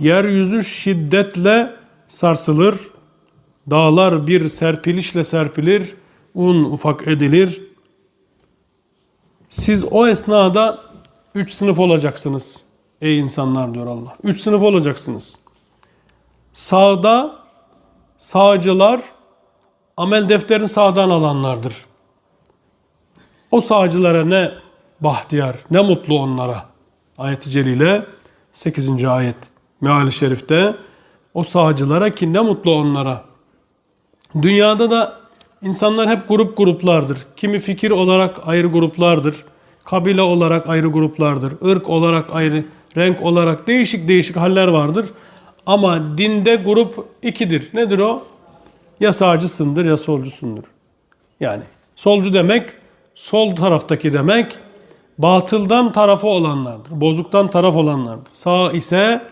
Yeryüzü şiddetle sarsılır. Dağlar bir serpilişle serpilir. Un ufak edilir. Siz o esnada üç sınıf olacaksınız. Ey insanlar diyor Allah. Üç sınıf olacaksınız. Sağda sağcılar amel defterini sağdan alanlardır. O sağcılara ne bahtiyar, ne mutlu onlara. Ayet-i Celile 8. ayet meali şerifte o sağcılara ki ne mutlu onlara. Dünyada da insanlar hep grup gruplardır. Kimi fikir olarak ayrı gruplardır. Kabile olarak ayrı gruplardır. ırk olarak ayrı, renk olarak değişik değişik haller vardır. Ama dinde grup ikidir. Nedir o? Ya sağcısındır ya solcusundur. Yani solcu demek sol taraftaki demek batıldan tarafı olanlardır. Bozuktan taraf olanlardır. Sağ ise